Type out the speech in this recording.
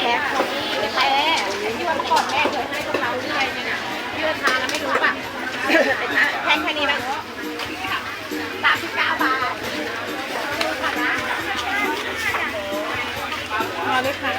แพ้ไม่แพ้ที่วันก่อนแม่เคยให้กะเราเรื่อยเนี่ยนะเยื่อทานแล้วไม่รู้ป่ะแพงแค่นี้ป่ะสามสิบเก้าบาทรอเลยค่ะ